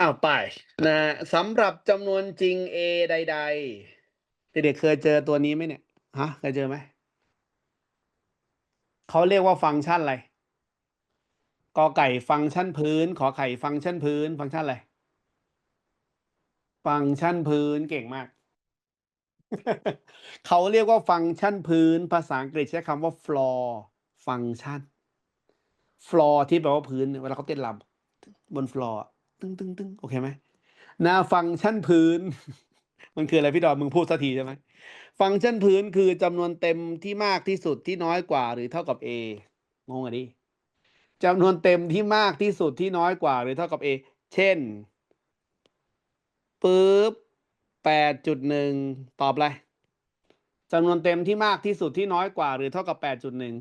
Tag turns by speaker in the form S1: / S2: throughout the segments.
S1: อ้าวไปนะสำหรับจำนวนจริง a ใด ๆ เด็กๆเคยเจอตัวนี้ไหมเนี่ยฮะเคยเจอไหมเขาเรียกว่าฟังก์ชันอะไรกอไก่ฟังก์ชันพื้น ขอไข่ฟังก์ชันพื้น ฟังก์ชันอะไรฟังก์ชันพื้นเก่งมาก เขาเรียกว่าฟังก์ชันพื้น ภาษาอังกฤษใช้คำว่า floor ฟังก์ชัน floor ที่แปลว่าพื้น เวลาเขาเต้นรำบน floor อ ตึ้งตึ้งตึ้งโอเคไหมหน้าฟังก์ชันพื้น มันคืออะไรพี่ดอนมึงพูดสักทีใช่ไหมฟังก์ชันพื้นคือจำนวนเต็มที่มากที่สุดที่น้อยกว่าหรือเท่ากับ a งงอะดิจำนวนเต็มที่มากที่สุดที่น้อยกว่าหรือเท่ากับ a เช่นปึ๊บแปดจุดหนึ่งตอบอะไรจำนวนเต็มที่มากที่สุดที่น้อยกว่า หรือเท่ากับแปดจุดหนึ่ง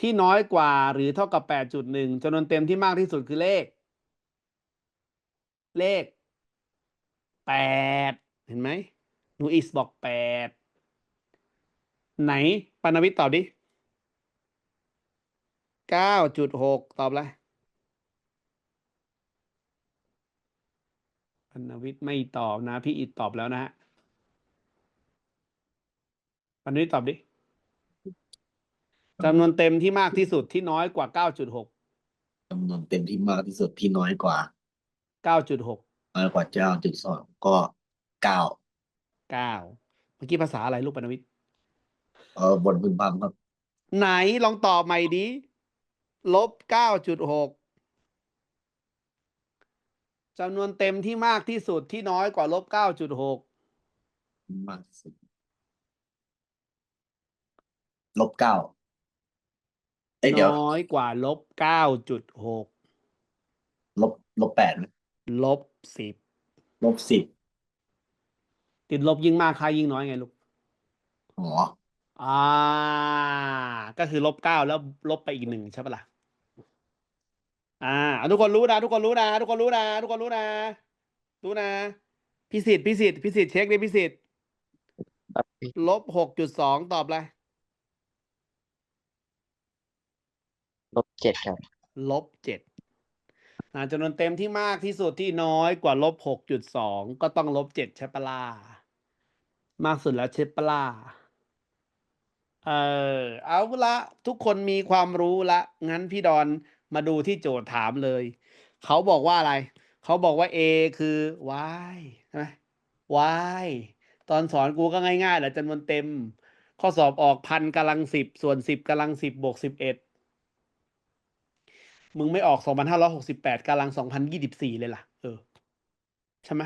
S1: ที่น้อยกว่าหรือเท่ากับแปดจุดหนึ่งจำนวนเต็มที่มากที่สุดคือเลข เลขแปดเห็นไหมหนูอิสบอกแปดไหนปานวิทย์ตอบดิเก้าจุดหกตอบอะไรปานวิทย์ไม่ตอบนะ พี่อิดตอบแล้วนะฮะปานวิทย์ตอบดิจำนวนเต็มที่มากที่สุดที่น้อยกว่าเก้าจุดหก
S2: จำนวนเต็มที่มากที่สุดที่น้อยกว่า
S1: เก้าจุดหก
S2: น้อยกว่าเจ้าจุดสองก็เก้า
S1: เก้าเมื่อกี้ภาษาอะไรลูกปานวิทย์
S2: เออบนพึมพำครับ
S1: ไหนลองตอบใหม่ดิลบเก้าจุดหกจำนวนเต็มที่มากที่สุดที่น้อยกว่าลบเก้าจุดหก
S2: มากที่สุดลบเก้าเอ้ยเดี๋ยว
S1: น้อยกว่าลบเก้าจุดหก
S2: ลบลบแปดไหม
S1: ลบสิบ
S2: ลบสิบ
S1: ติดลบยิ่งมากค่ายิ่งน้อยไงลูก
S2: อ๋อ
S1: อ่า ก็คือลบเก้าแล้วลบไปอีกหนึ่งใช่ปะล่ะ อ่า ทุกคนรู้นะ ทุกคนรู้นะ ทุกคนรู้นะ ทุกคนรู้นะ รู้นะ พิสิทธิ์พิสิทธิ์พิสิทธิ์เช็คดิพิสิทธิ์ลบหกจุดสองตอบอะไร
S3: ลบเจ็ดครับ
S1: ลบเจ็ด่าจำนวนเต็มที่มากที่สุดที่น้อยกว่าลบหกจุดสองก็ต้องลบเจ็ดใช่ปะล่ะมากสุดแล้วใช่ปะล่ะเออเอาละทุกคนมีความรู้ละ งั้นพี่ดอนมาดูที่โจทย์ถามเลย เขาบอกว่าอะไร เขาบอกว่า A คือ y ใช่ไหม y ตอนสอนกูก็ง่ายๆแหละจำนวนเต็ม ข้อสอบออกพันกำลังสิบส่วนสิบกำลังสิบบวกสิบเอ็ด มึงไม่ออกสองพันห้าร้อยหกสิบแปดกำลังสองพันยี่สิบสี่เลยล่ะ เออ ใช่ไหม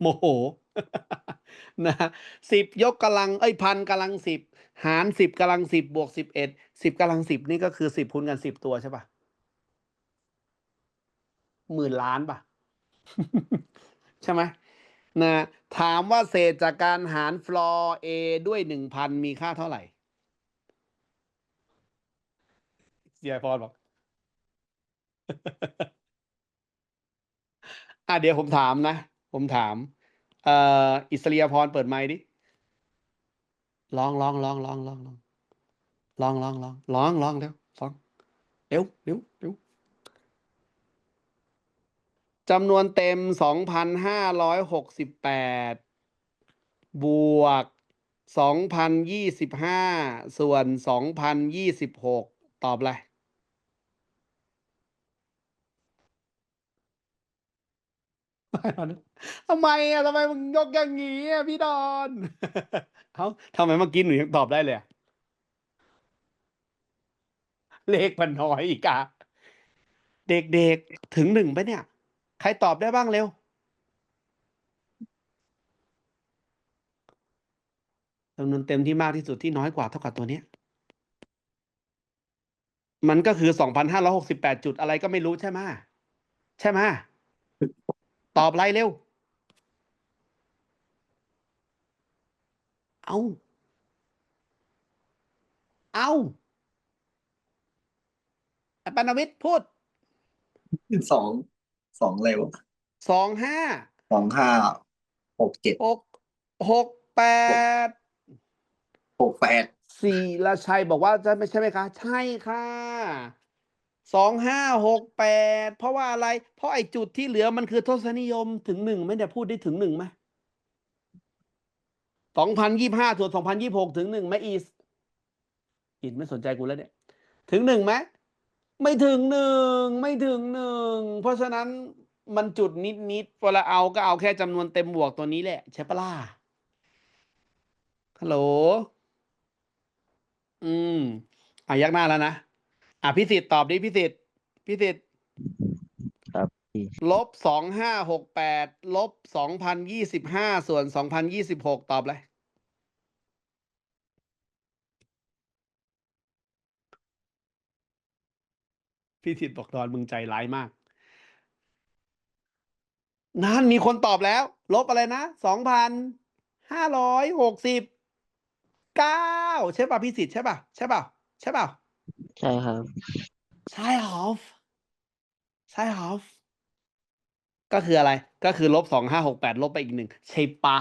S1: โมโห นะสิบยกกำลัง เอ้ยพันกำลังสิบ หารสิบกำลังสิบบวกสิบเอ็ด สิบกำลังสิบนี่ก็คือสิบคูณกันสิบตัวใช่ปะหมื่นล้านปะใช่ไหมนะถามว่าเศษจากการหารฟลอร์ A ด้วยหนึ่งพันมีค่าเท่าไหร่เสียพรบอก อะเดี๋ยวผมถามนะ ผมถาม เอ่อ อิสริยาพรเปิดไมค์ดิลองลองลองลองลองลองลองลองลองลองลองเร็วลองเร็วเร็วเร็วจำนวนเต็มสองพันห้าร้อยหกสิบแปดบวกสองพันยี่สิบห้าส่วนสองพันยี่สิบหกตอบอะไร ทำไมอะทำไมมึงยกอย่างงี้อะพี่ดอนเอ้าทำไมเมื่อกี้หนูยังตอบได้เลยอะเลขมันน้อยอีกอะเด็กๆถึงหนึ่งไปะเนี่ย ใครตอบได้บ้างเร็ว จำนวนเต็มที่มากที่สุดที่น้อยกว่าเท่ากับตัวเนี้ย มันก็คือสองพันห้าร้อยหกสิบแปดจุดอะไรก็ไม่รู้ใช่ไหมะใช่ไหมะ ตอบอะไรเร็ว เอา เอาไอ้ปานวิทย์พูด
S2: สอง สองเร็ว
S1: สองห้า
S2: สองห้า หกเจ็ด
S1: หกหกแปด
S2: หกแปด
S1: สี่ละชัยบอกว่าจะไม่ใช่ไหมคะ ใช่ค่ะ สองห้าหกแปดเพราะว่าอะไร เพราะไอ้จุดที่เหลือมันคือทศนิยมถึงหนึ่งไหม่ได้พูดได้ถึงหนึ่งไหมสองพันยี่ห้าส่วนสองพันยี่หกถึงหนึ่งไหมอีสอีสไม่สนใจกูแล้วเนี่ย ถึงหนึ่งไหมไม่ถึงหนึ่งไม่ถึงหนึ่งเพราะฉะนั้นมันจุดนิดนิดเวลาเอาก็เอาแค่จำนวนเต็มบวกตัวนี้แหละใช่ปะล่ะฮัลโหล อืมอะยักหน้าแล้วนะ อะพิสิทธิ์ตอบดิพิสิทธิ์พิสิทธิ์
S3: ครับพี่
S1: ลบสองห้าหกแปดลบสองพันยี่สิบห้าส่วนสองพันยี่สิบหกตอบเลยพี่สิทธิ์บอกดอนมึงใจร้ายมาก นั่นมีคนตอบแล้ว ลบอะไรนะสองพันห้าร้อยหกสิบเก้าใช่ป่ะพี่สิทธิ์ใช่ป่ะใช่ป่ะใช่ป่ะ
S3: ใช่ครับ
S1: ใช่ครับใช่ครับก็คืออะไร ก็คือลบสองห้าหกแปดลบไปอีกหนึ่งใช่ปะ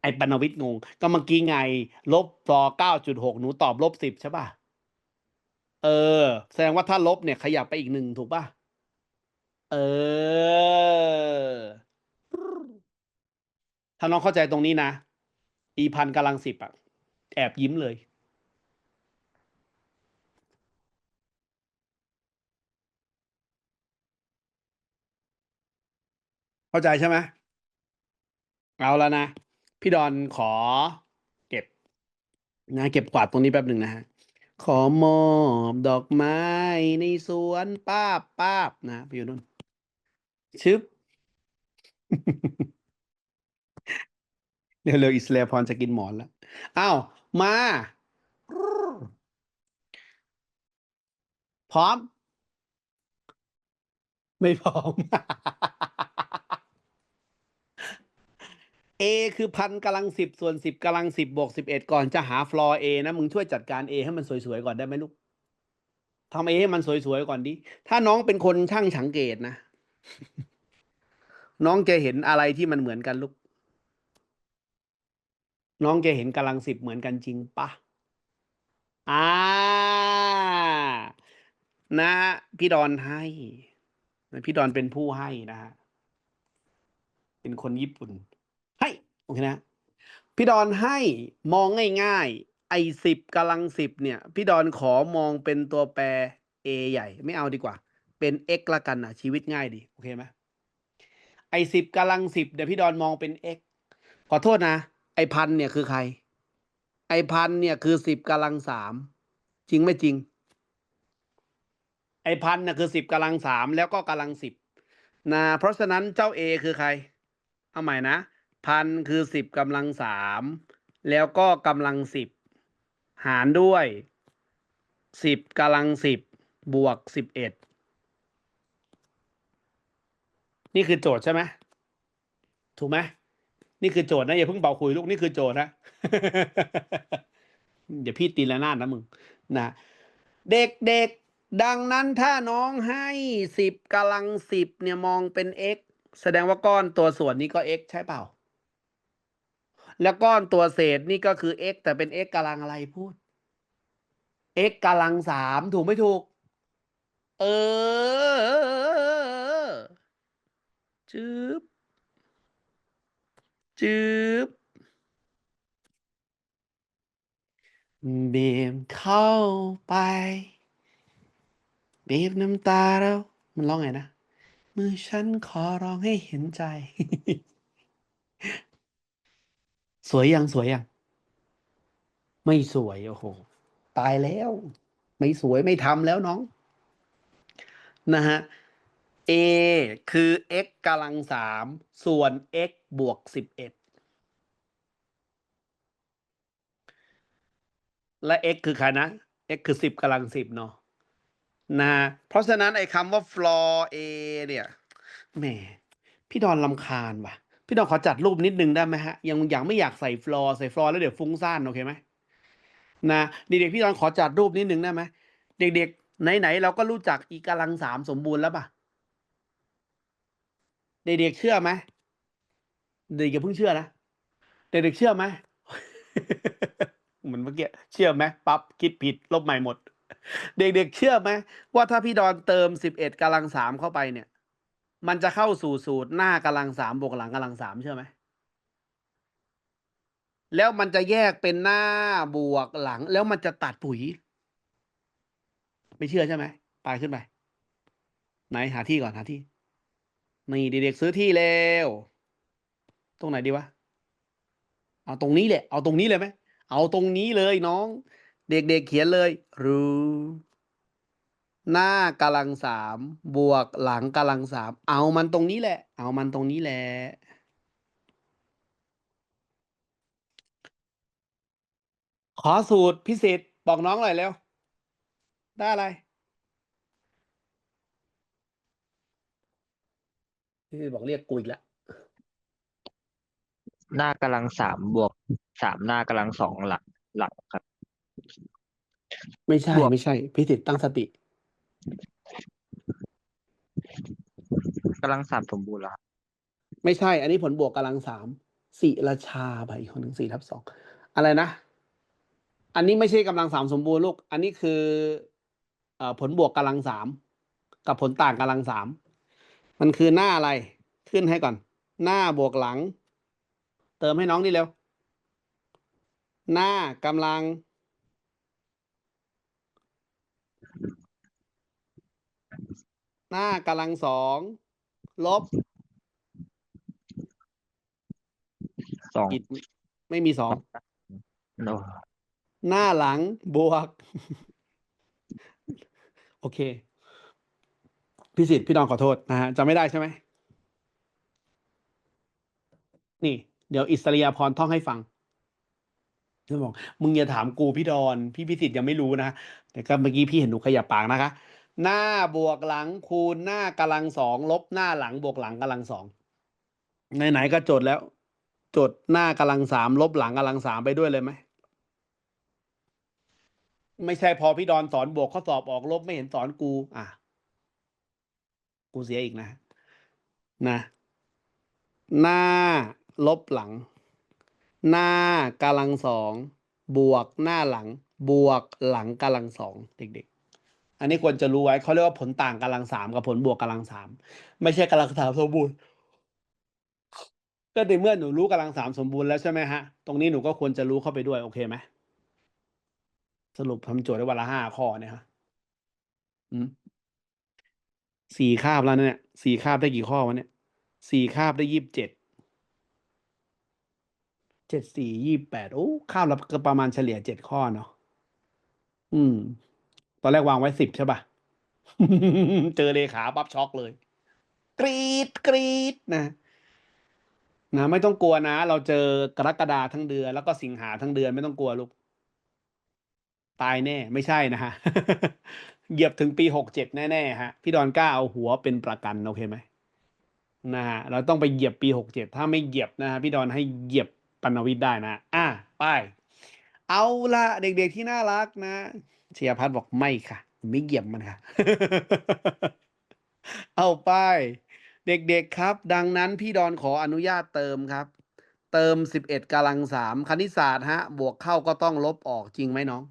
S1: ไอ้ปนวิทย์งง ก็เมื่อกี้ไง ลบฟอเก้าจุดหกหนูตอบลบสิบใช่ป่ะ เออ แสดงว่าถ้าลบเนี่ย ขยับไปอีกหนึ่งถูกป่ะ เออ ถ้าน้องเข้าใจตรงนี้นะ อีพันกำลังสิบอะแอบยิ้มเลย เข้าใจใช่ไหมเอาแล้วนะ พี่ดอนขอเก็บนะเก็บกวาดตรงนี้แป๊บหนึ่งนะฮะขอมอบดอกไม้ในสวนป้าบป้าบนะพี่อยู่นู่นชึบเร็วๆอิสลาพรจะกินหมอนแล้วอ้าวมา พร้อม ไม่พร้อม A คือพันกำลังสิบส่วนสิบกำลังสิบบวกสิบเอ็ดก่อนจะหาฟลอร์ A นะมึงช่วยจัดการ A ให้มันสวยๆก่อนได้ไหมลูกทำ A ให้มันสวยๆก่อนดิ ถ้าน้องเป็นคนช่างสังเกตนะ น้องจะเห็นอะไรที่มันเหมือนกันลูก น้องจะเห็นกำลังสิบเหมือนกันจริงปะอ่านะพี่ดอนให้พี่ดอนเป็นผู้ให้นะฮะเป็นคนญี่ปุ่น โอเคนะพี่ดอนให้มองง่ายๆไอ้สิบกำลังสิบเนี่ย พี่ดอนขอมองเป็นตัวแปร A ใหญ่ ไม่เอาดีกว่า เป็น x ละกันนะชีวิตง่ายดี โอเคไหมไอ้สิบกำลังสิบเดี๋ยวพี่ดอนมองเป็น x ขอโทษนะ ไอ้พันเนี่ยคือใคร ไอ้พันเนี่ยคือสิบกำลังสามจริงไม่จริง ไอ้พันน่ะคือสิบกำลังสามแล้วก็กำลังสิบนะเพราะฉะนั้นเจ้า A คือใคร เอาใหม่นะ พันคือสิบกำลังสามแล้วก็กำลังสิบหารด้วยสิบกำลังสิบบวกสิบเอ็ดนี่คือโจทย์ใช่ไหมถูกไหมนี่คือโจทย์นะอย่าเพิ่งเป่าคุยลูกนี่คือโจทย์นะเดี๋ยวพี่ตีละนาดนะมึงนะเด็กๆดังนั้นถ้าน้องให้สิบกำลังสิบเนี่ยมองเป็น x แสดงว่าก้อนตัวส่วนนี้ก็ x ใช่เปล่า แล้วก้อนตัวเศษนี่ก็คือ x แต่เป็น x กำลังอะไรพูด x กำลังสามถูกไม่ถูก เออจืบจืบบีบเข้าไปบีบน้ำตาแล้ว มันร้องไงนะ มือฉันขอร้องให้เห็นใจ สวยยังสวยยังไม่สวยโอ้โหตายแล้ว ไม่สวยไม่ทำแล้วน้อง นะฮะ a คือ x กำลังสามส่วน x บวกสิบเอ็ดและ x คือใครนะ x คือสิบกำลังสิบเนาะนะะเพราะฉะนั้นไอ้คำว่า floor a เนี่ยแหมพี่ดอนลำคาญว่ะ พี่ดอนขอจัดรูปนิดนึงได้ไหมฮะ ยังยังไม่อยากใส่ฟลอร์ใส่ฟลอร์แล้วเดี๋ยวฟุ้งซ่านโอเคไหมนะเด็กๆพี่ดอนขอจัดรูปนิดนึงได้ไหมเด็กๆไหนๆเราก็รู้จักอีกำลังสามสมบูรณ์แล้วป่ะเด็กๆเชื่อไหมเด็กอย่าเพิ่งเชื่อนะเด็กๆเชื่อไหมเหมือนเมื่อกี้เชื่อไหมปั๊บคิดผิดลบใหม่หมด เด็กๆเชื่อไหมว่าถ้าพี่ดอนเติมสิบเอ็ดกำลังสามเข้าไปเนี่ย มันจะเข้าสู่สูตรหน้ากำลังสามบวกหลังกำลังสามเชื่อไหม แล้วมันจะแยกเป็นหน้าบวกหลัง แล้วมันจะตัดปุ๋ย ไม่เชื่อใช่ไหมไปขึ้นไป ไหนหาที่ก่อนหาที่ นี่เด็กๆซื้อที่เร็วตรงไหนดีวะ เอาตรงนี้แหละ เอาตรงนี้เลยไหม เอาตรงนี้เลยน้อง เด็กๆเขียนเลย รู้ หน้ากำลังสามบวกหลังกำลังสามเอามันตรงนี้แหละ เอามันตรงนี้แหละขอสูตรพิเศษบอกน้องหน่อยเร็ว ได้อะไรพี่บอกเรียกกูอีกแล้ว
S3: หน้ากำลังสามบวกสามหน้ากำลังสองหลังหลังครับ
S1: ไม่ใช่
S3: บวก
S1: ไม่ใช่ พิสิทธิ์ตั้งสติ
S3: กำลังสามสมบูรณ์แล้วครับ
S1: ไม่ใช่ อันนี้ผลบวกกำลังสามสี่ราชาไปอีกคนหนึ่งสี่ทับสองอะไรนะ อันนี้ไม่ใช่กำลังสามสมบูรณ์ลูก อันนี้คือเอ่อผลบวกกำลังสามกับผลต่างกำลังสามมันคือหน้าอะไรขึ้นให้ก่อน หน้าบวกหลัง เติมให้น้องนี่เร็ว หน้ากำลัง หน้ากำลังสองลบ
S3: สอง
S1: ผิดไม่มีสอง
S3: โอ้
S1: หน้าหลังบวก โอเค พี่สิทธิ์พี่ดอนขอโทษนะฮะจำไม่ได้ใช่ไหม นี่ เดี๋ยวอิสริยาพรท่องให้ฟังจะบอกมึงอย่าถามกูพี่ดอน พี่พิสิทธิ์ยังไม่รู้นะแต่ก็เมื่อกี้พี่เห็นหนูขยับปากนะคะ หน้าบวกหลังคูณหน้ากำลังสองลบหน้าหลังบวกหลังกำลังสองไหนๆก็จดแล้ว จดหน้ากำลังสามลบหลังกำลังสามไปด้วยเลยไหมไม่ใช่พอพี่ดอนสอนบวกข้อสอบออกลบไม่เห็นสอนกู อะ กูเสียอีกนะนะ หน้าลบหลัง หน้ากำลังสองบวกหน้าหลัง บวกหลังกำลังสองเด็กๆ อันนี้ควรจะรู้ไว้เขาเรียกว่าผลต่างกำลังสามกับผลบวกกำลังสามไม่ใช่กำลังสามสมบูรณ์ก็ในเมื่อหนูรู้กำลังสามสมบูรณ์แล้วใช่ไหมฮะ ตรงนี้หนูก็ควรจะรู้เข้าไปด้วย โอเคไหมสรุปทำโจทย์ได้วันละห้าข้อเนี่ยฮะสี่คาบแล้วเนี่ยสี่คาบได้กี่ข้อวะเนี่ยสี่คาบได้ยี่สิบเจ็ดเจ็ดสี่ยี่แปดโอ้คาบละประมาณเฉลี่ยเจ็ดข้อเนาะอืม ตอนแรกวางไว้สิบใช่ป่ะเจอเลขาปั๊บช็อกเลย กรีดกรีดนะนะไม่ต้องกลัวนะ เราเจอกรกฎาทั้งเดือน แล้วก็สิงหาทั้งเดือนไม่ต้องกลัวลูก ตายแน่ ไม่ใช่นะฮะเหยียบถึงปีหกเจ็ดแน่ๆฮะพี่ดอนกล้าเอาหัวเป็นประกันโอเคไหมนะฮะเราต้องไปเหยียบปีหกเจ็ดถ้าไม่เหยียบนะฮะพี่ดอนให้เหยียบปนวิทย์ได้นะ อะไป เอาละเด็กๆที่น่ารักนะ เชียรพัฒน์บอกไม่ค่ะ ไม่เหยียบมันค่ะ เอาไป เด็กๆครับ ดังนั้นพี่ดอนขออนุญาตเติมครับ เติมสิบเอ็ดกำลังสามคณิตศาสตร์ฮะ บวกเข้าก็ต้องลบออกจริงไหมน้อง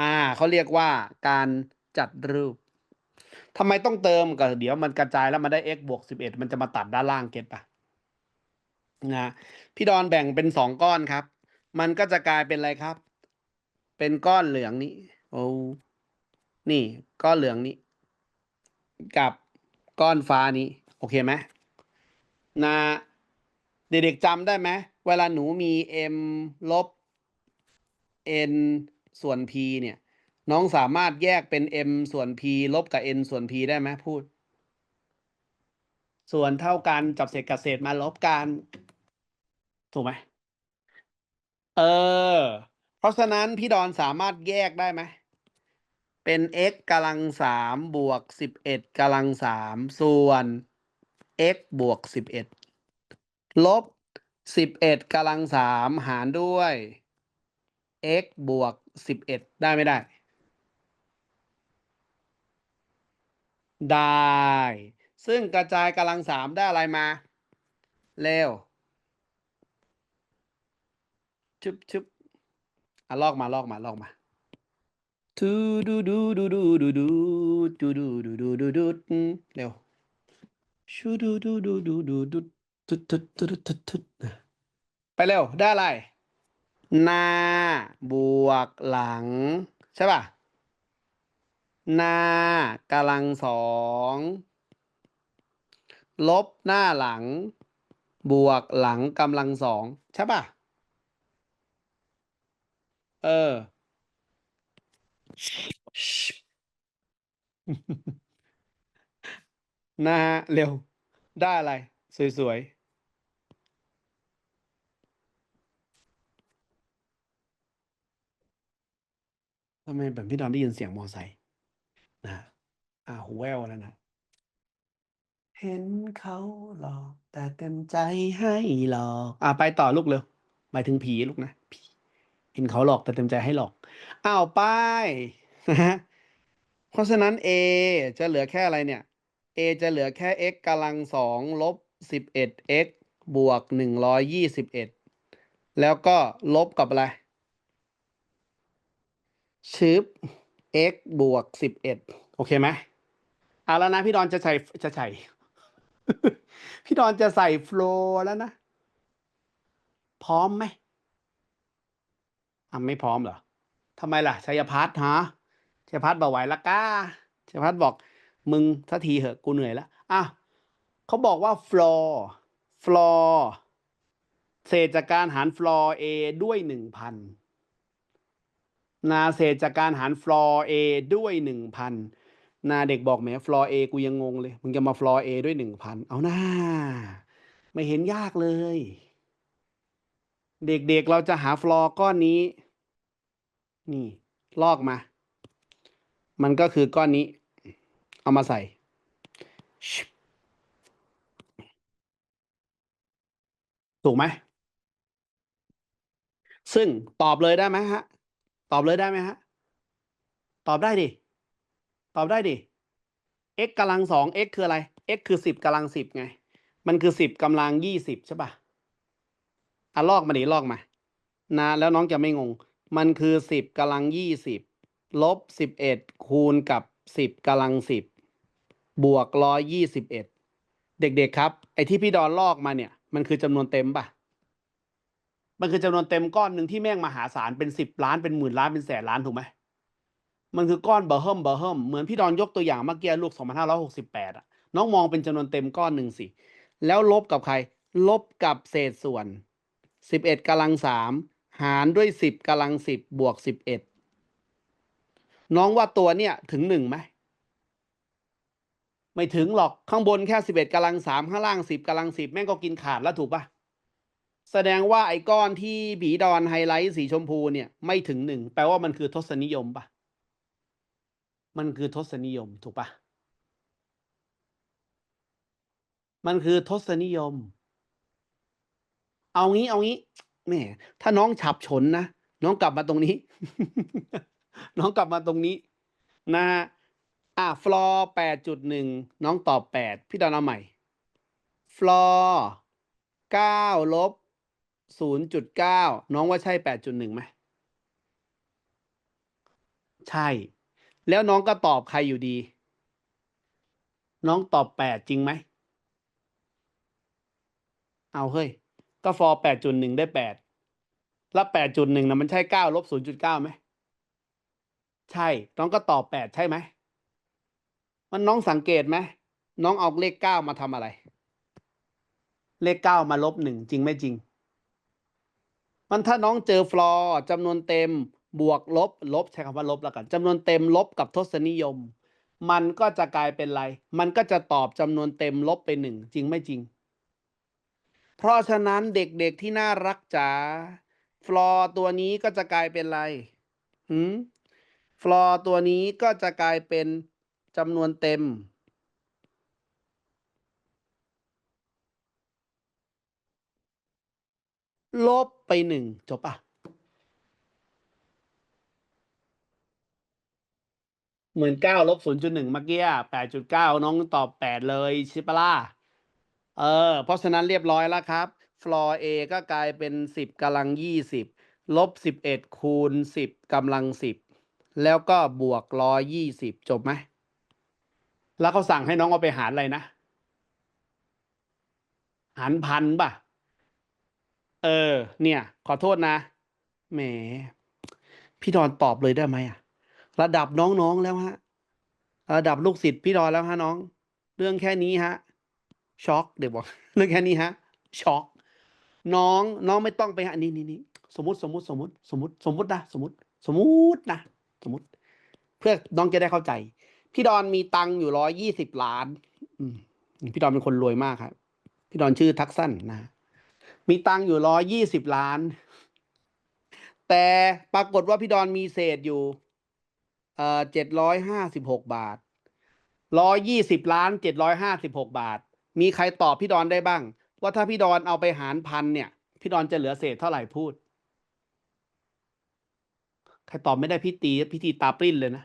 S1: อ่าเขาเรียกว่าการจัดรูปทำไมต้องเติมก็เดี๋ยวมันกระจายแล้วมันได้ x บวกสิบเอ็ดมันจะมาตัดด้านล่างเก็ตปะนะพี่ดอนแบ่งเป็นสองก้อนครับ มันก็จะกลายเป็นอะไรครับ เป็นก้อนเหลืองนี้ โอ้นี่ ก้อนเหลืองนี้ กับก้อนฟ้านี้ โอเคไหมนะเด็กๆจำได้ไหมเวลาหนูมี m ลบ n ส่วน p เนี่ย น้องสามารถแยกเป็น m ส่วน p ลบกับ n ส่วน p ได้ไหมพูด ส่วนเท่ากันจับเศษกับเศษมาลบกัน ถูกไหม เออ เพราะฉะนั้นพี่ดอนสามารถแยกได้ไหม เป็น x กำลังสามบวกสิบเอ็ดกำลังสามส่วน x บวกสิบเอ็ดลบสิบเอ็ดกำลังสามหารด้วย x บวกสิบเอ็ดได้ไม่ได้ ได้ ซึ่งกระจายกำลังสามได้อะไรมา เร็วชึบชึบ อะลอกมาลอกมาลอกมาดูดูดูดูดูดูดูดูดูดูดูดูดูเร็วชูดูดูดูดูดูดูทุดทุดทุดทุดทุดไปเร็วได้อะไร หน้า บวกหลัง ใช่ป่ะ หน้ากำลังสองลบหน้าหลัง บวกหลังกำลังสองใช่ป่ะ เออ นะฮะ เร็ว ได้อะไร สวย ๆทำไมแบบพี่ดอนได้ยินเสียงมอไซค์นะอ่าหูแววแล้วนะ เห็นเขาหลอก แต่เต็มใจให้หลอก อ่าไปต่อลูกเร็วหมายถึงผีลูกนะผี ห็นเขาหลอกแต่เต็มใจให้หลอกอ้าวไปนะฮะเพราะฉะนั้น a จะเหลือแค่อะไรเนี่ย a จะเหลือแค่ x กำลังสองลบสิบเอ็ด x บวกหนึ่งร้อยยี่สิบเอ็ดแล้วก็ลบกับอะไรชืบ x บวกสิบเอ็ดโอเคไหมเอาแล้วนะพี่ดอนจะใส่จะใส่ พี่ดอนจะใส่โฟลว์แล้วนะ พร้อมไหม อะไม่พร้อมเหรอทำไมล่ะชัยพัฒน์ฮะชัยพัฒน์บอกไหวละก้าชัยพัฒน์บอกมึงสักทีเหอะกูเหนื่อยแล้วอะเขาบอกว่า floor floor เศษจากการหาร floor a ด้วยหนึ่งพันนาเศษจากการหาร floor a ด้วยหนึ่งพันนาเด็กบอกแหม floor a กูยังงงเลย มึงจะมา floor a ด้วยหนึ่งพันเอาหน้า ไม่เห็นยากเลย เด็กๆเราจะหา floor ก้อนนี้ นี่ ลอกมา มันก็คือก้อนนี้ เอามาใส่ ถูกไหม ซึ่งตอบเลยได้ไหมฮะ ตอบเลยได้ไหมฮะ ตอบได้ดิ ตอบได้ดิ x กำลังสอง x คืออะไร x คือสิบกำลังสิบไง มันคือสิบกำลังยี่สิบใช่ปะอะลอกมาดิลอกมา นะ แล้วน้องจะไม่งง มันคือสิบกำลังยี่สิบลบสิบเอ็ดคูณกับสิบกำลังสิบบวกร้อยยี่สิบเอ็ดเด็กๆครับไอ้ที่พี่ดอนลอกมาเนี่ย มันคือจำนวนเต็มปะมันคือจำนวนเต็มก้อนหนึ่งที่แม่งมหาศาลเป็นสิบล้านเป็นหมื่นล้านเป็นแสนล้านถูกไหมมันคือก้อนเบอร์เฮิมเบอร์เฮิมเหมือนพี่ดอนยกตัวอย่างเมื่อกี้ลูกสองพันห้าร้อยหกสิบแปดอะน้องมองเป็นจำนวนเต็มก้อนหนึ่งสิ แล้วลบกับใคร ลบกับเศษส่วนสิบเอ็ดกำลังสาม หารด้วยสิบกำลังสิบบวกสิบเอ็ดน้องว่าตัวเนี่ยถึงหนึ่งไหมไม่ถึงหรอกข้างบนแค่สิบเอ็ดกำลังสามข้างล่างสิบกำลังสิบแม่งก็กินขาดแล้วถูกปะแสดงว่าไอ้ก้อนที่บีดอนไฮไลท์สีชมพูเนี่ยไม่ถึงหนึ่งแปลว่ามันคือทศนิยมปะมันคือทศนิยมถูกปะมันคือทศนิยม เอางี้เอางี้ แม่ถ้าน้องฉับฉนนะน้องกลับมาตรงนี้ น้องกลับมาตรงนี้ นะฮะอะฟลอร์แปดจุดหนึ่งน้องตอบแปดพี่ดอนเอาใหม่ฟลอร์เก้าลบศูนย์จุดเก้าน้องว่าใช่แปดจุดหนึ่งไหมใช่ แล้วน้องก็ตอบใครอยู่ดี น้องตอบแปดจริงไหม เอาเฮ้ย ก็ฟอร์แปดจุดหนึ่งได้แปดแล้วแปดจุดหนึ่งนะมันใช่เก้าลบศูนย์จุดเก้าไหมใช่น้องก็ตอบแปดใช่ไหมมันน้องสังเกตไหมน้องเอาเลขเก้ามาทำอะไร เลขเก้ามาลบหนึ่งจริงไม่จริง มันถ้าน้องเจอฟลอร์จำนวนเต็มบวกลบ ลบใช้คำว่าลบแล้วกันจำนวนเต็มลบกับทศนิยม มันก็จะกลายเป็นไร มันก็จะตอบจำนวนเต็มลบไปหนึ่งจริงไม่จริง เพราะฉะนั้นเด็กๆที่น่ารักจ๋าฟลอร์ตัวนี้ก็จะกลายเป็นอะไรหืมฟลอร์ตัวนี้ก็จะกลายเป็นจำนวนเต็ม ลบไปหนึ่งจบปะเหมือนเก้าลบศูนย์จุดหนึ่งเมื่อกี้แปดจุดเก้าน้องตอบแปดเลยใช่ปะล่ะ เออ เพราะฉะนั้นเรียบร้อยแล้วครับ ฟลอร์ A ก็กลายเป็นสิบกำลังยี่สิบลบสิบเอ็ดคูณสิบกำลังสิบแล้วก็บวกร้อยยี่สิบจบไหม แล้วเขาสั่งให้น้องเอาไปหารอะไรนะ หารพันป่ะ เออ เนี่ย ขอโทษนะ แหม พี่ดอนตอบเลยได้ไหมอะระดับน้องๆแล้วฮะ ระดับลูกศิษย์พี่ดอนแล้วฮะน้อง เรื่องแค่นี้ฮะ ช็อกเดี๋ยวบอกเรื่องแค่นี้ฮะช็อกน้องน้องไม่ต้องไปหานี่นี่นี่สมมติสมมติสมมติสมมติสมมตินะสมมติ สมมตินะสมมติ เพื่อน้องจะได้เข้าใจ พี่ดอนมีตังค์อยู่ร้อยยี่สิบล้านอืมพี่ดอนเป็นคนรวยมากครับพี่ดอนชื่อทักษันนะ มีตังค์อยู่ร้อยยี่สิบล้าน แต่ปรากฏว่าพี่ดอนมีเศษอยู่เอ่อเจ็ดร้อยห้าสิบหกบาทร้อยยี่สิบล้านเจ็ดร้อยห้าสิบหกบาท มีใครตอบพี่ดอนได้บ้าง ว่าถ้าพี่ดอนเอาไปหารพันเนี่ย พี่ดอนจะเหลือเศษเท่าไหร่พูด ใครตอบไม่ได้พี่ตีพี่ตีตาปริ้นเลยนะ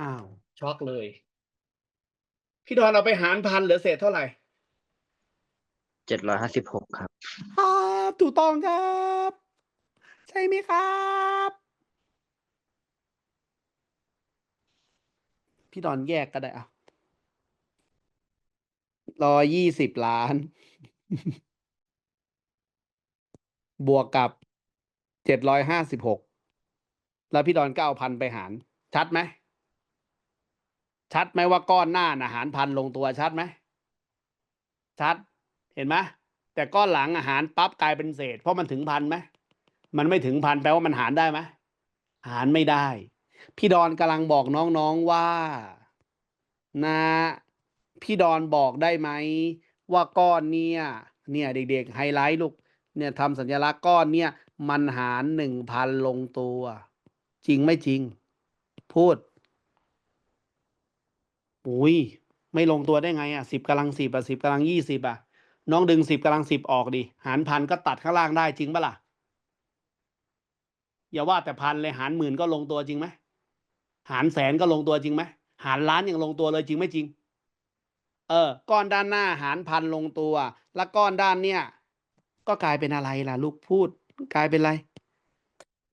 S1: อ้าว ช็อกเลย พี่ดอนเอาไปหารพันเหลือเศษเท่าไหร่
S3: เจ็ดร้อยห้าสิบหกครับ
S1: ครับถูกต้องครับ ใช่ไหมครับ พี่ดอนแยกก็ได้อะร้อยยี่สิบล้าน บวกกับเจ็ดร้อยห้าสิบหกแล้วพี่ดอนเก็เอาพันไปหาร ชัดไหม ชัดไหมว่าก้อนหน้านะหารพันลงตัวชัดไหม ชัด เห็นไหมแต่ก้อนหลังอาหารปั๊บกลายเป็นเศษ เพราะมันถึงพันไหม มันไม่ถึงพันแปลว่ามันหารได้ไหมหารไม่ได้ พี่ดอนกำลังบอกน้องๆว่า นะ พี่ดอนบอกได้ไหมว่าก้อนเนี่ย เนี่ยเด็กๆไฮไลท์ลูก เนี่ยทำสัญลักษณ์ก้อนเนี่ย มันหารหนึ่งพันลงตัว จริงไม่จริง พูดอุ้ยไม่ลงตัวได้ไงอะสิบกำลังสิบอะสิบกำลังยี่สิบอะ น้องดึงสิบกำลังสิบออกดิหารพันก็ตัดข้างล่างได้จริงปะล่ะ อย่าว่าแต่พันเลยหารหมื่นก็ลงตัวจริงไหม หารแสนก็ลงตัวจริงไหมหารล้านยังลงตัวเลยจริงไม่จริง เออ ก้อนด้านหน้าหารพันลงตัว แล้วก้อนด้านเนี่ย ก็กลายเป็นอะไรล่ะ ลูกพูด กลายเป็นอะไร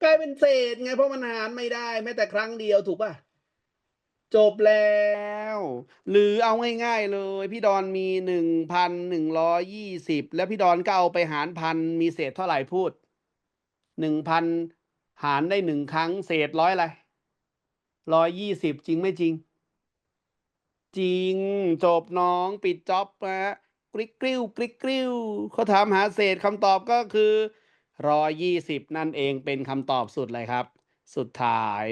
S1: กลายเป็นเศษไงเพราะมันหารไม่ได้แม้แต่ครั้งเดียวถูกป่ะจบแล้ว หรือเอาง่ายๆเลย พี่ดอนมีหนึ่งพันหนึ่งร้อยี่สิบแล้วพี่ดอนก็เอาไปหารพันมีเศษเท่าไหร่พูดหนึ่งพันหารได้หนึ่งครั้งเศษร้อยอะไร ร้อยยี่สิบจริงไม่จริง จริงจบน้องปิดจ็อบนะฮะกริ๊กกริ้วกริ๊กกริ้วเขาถามหาเศษคำตอบก็คือร้อยยี่สิบนั่นเองเป็นคำตอบสุดเลยครับ สุดท้าย